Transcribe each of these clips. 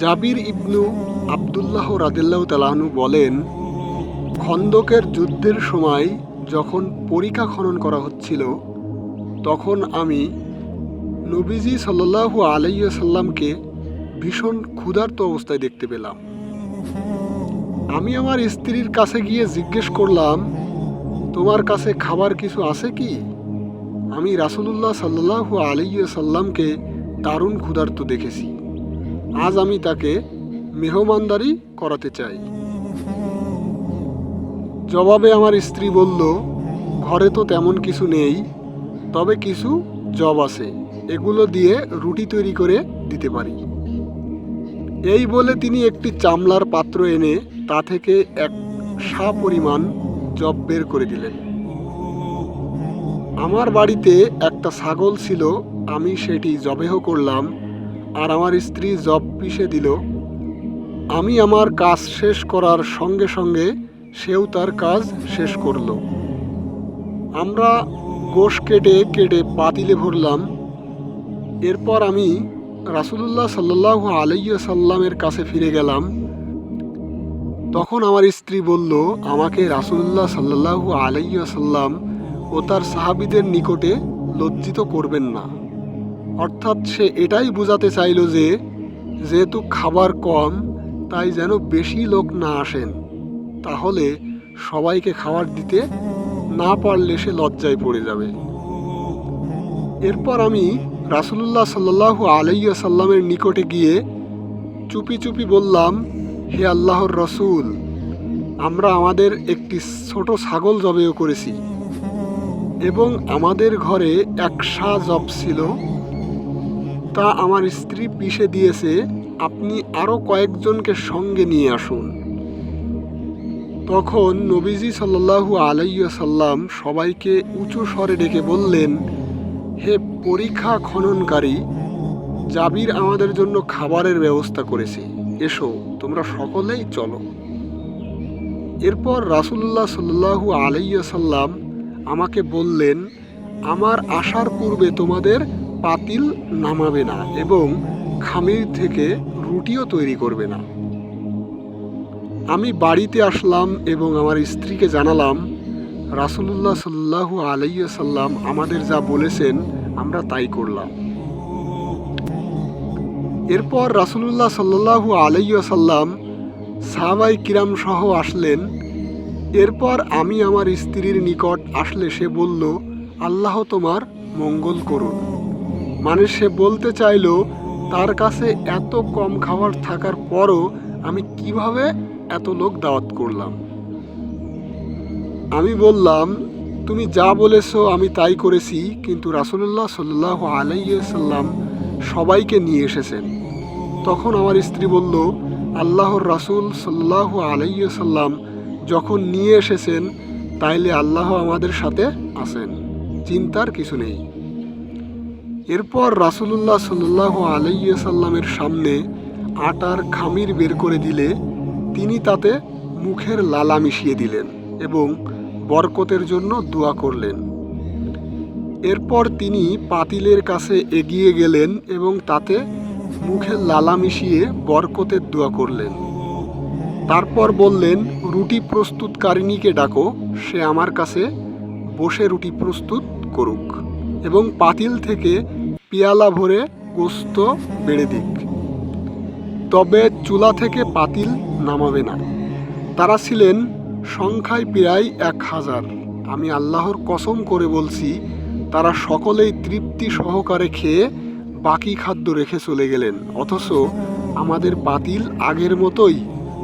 জাবির ইবনু আবদুল্লাহ রাদিল্লাহ তালাহনু বলেন, খন্দকের যুদ্ধের সময় যখন পরিখা খনন করা হচ্ছিল, তখন আমি নবীজি সাল্লাল্লাহু আলাইহি সাল্লামকে ভীষণ ক্ষুধার্ত অবস্থায় দেখতে পেলাম। আমি আমার স্ত্রীর কাছে গিয়ে জিজ্ঞেস করলাম, তোমার কাছে খাবার কিছু আছে কি? আমি রাসুলুল্লাহ সাল্লাহু আলাইহি সাল্লামকে দারুণ ক্ষুধার্ত দেখেছি। আজ আমি তাকে মেহমানদারি করাতে চাই। জবাবে আমার স্ত্রী বলল, ঘরে তো তেমন কিছু নেই, তবে কিছু জব আছে, এগুলো দিয়ে রুটি তৈরি করে দিতে পারি। এই বলে তিনি একটি চামলার পাত্র এনে তা থেকে এক সা পরিমাণ জব বের করে দিলেন। আমার বাড়িতে একটা ছাগল ছিল, আমি সেটি জবেহ করলাম আর আমার স্ত্রী জব পিষে দিল, আমি আমার কাজ শেষ করার সঙ্গে সঙ্গে সেও তার কাজ শেষ করল। আমরা গোশ কেটে কেটে পাতিলে ভরলাম। এরপর আমি রাসুলুল্লাহ সাল্লাহ আলাইয়া সাল্লামের কাছে ফিরে গেলাম। তখন আমার স্ত্রী বলল, আমাকে রাসুলুল্লাহ সাল্লাহ আলাইয়া সাল্লাম ও তার সাহাবিদের নিকটে লজ্জিত করবেন না। অর্থাৎ সে এটাই বোঝাতে চাইল যে, যেহেতু খাবার কম, তাই যেন বেশি লোক না আসেন, তাহলে সবাইকে খাবার দিতে না পারলে সে লজ্জায় পড়ে যাবে। এরপর আমি রাসুলুল্লাহ সাল্লাহ আলাইয়া সাল্লামের নিকটে গিয়ে চুপি চুপি বললাম, হে আল্লাহর রসুল, আমরা আমাদের একটি ছোট ছাগল জবেও করেছি এবং আমাদের ঘরে এক সা জব ছিল তা আমার স্ত্রী পিষে দিয়েছে, আপনি আরও কয়েকজনকে সঙ্গে নিয়ে আসুন। তখন নবীজি সাল্লাহু আলাইসাল্লাম সবাইকে উঁচু স্বরে ডেকে বললেন, হে পরীক্ষা খননকারী, জাবির আমাদের জন্য খাবারের ব্যবস্থা করেছে। এসো, তোমরা সকলেই চলো। এরপর রাসুল্লাহ সাল্লাহু আলাইসাল্লাম আমাকে বললেন, আমার আসার পূর্বে তোমাদের পাতিল নামাবে না এবং খামির থেকে রুটিও তৈরি করবে না। আমি বাড়িতে আসলাম এবং আমার স্ত্রীকে জানালাম, রাসুলুল্লাহ সাল্লাহু আলাইসাল্লাম আমাদের যা বলেছেন, আমরা তাই করলাম। এরপর রাসুলুল্লাহ সাল্লাহু আলাইসাল্লাম সাহাবাই কিরাম সহ আসলেন। এরপর আমি আমার স্ত্রীর নিকট আসলে সে বলল, আল্লাহ তোমার মঙ্গল করুন। মানে সে বলতে চাইল, তার কাছে এত কম খাবার থাকার পরও আমি কীভাবে এত লোক দাওয়াত করলাম? আমি বললাম, তুমি যা বলেছ আমি তাই করেছি, কিন্তু রাসুলুল্লাহ সাল্লাহ আলাইসাল্লাম সবাইকে নিয়ে এসেছেন। তখন আমার স্ত্রী বলল, আল্লাহর রাসুল সাল্লাহ আলাইসাল্লাম যখন নিয়ে এসেছেন, তাইলে আল্লাহ আমাদের সাথে আছেন। চিন্তার কিছু নেই। এরপর রাসুলুল্লাহ সাল্লাহ আলাইসাল্লামের সামনে আটার খামির বের করে দিলে তিনি তাতে মুখের লালা মিশিয়ে দিলেন এবং বরকতের জন্য দোয়া করলেন। এরপর তিনি পাতিলের কাছে এগিয়ে গেলেন এবং তাতে মুখের লালা মিশিয়ে বরকতের দোয়া করলেন। তারপর বললেন, রুটি প্রস্তুতকারিণীকে ডাকো, সে আমার কাছে বসে রুটি প্রস্তুত করুক। এবং পাতিল থেকে পিয়ালা ভরে গোস্ত বেড়ে দিক। তবে চুলা থেকে পাতিল নামাবে না। তারা ছিলেন সংখ্যায় প্রায় এক হাজার। আমি আল্লাহর কসম করে বলছি, তারা সকলেই তৃপ্তি সহকারে খেয়ে বাকি খাদ্য রেখে চলে গেলেন। অথচ আমাদের পাতিল আগের মতোই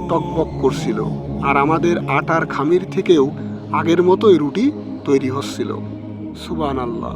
টকবক করছিল আর আমাদের আটার খামির থেকেও আগের মতোই রুটি তৈরি হচ্ছিল। সুবান আল্লাহ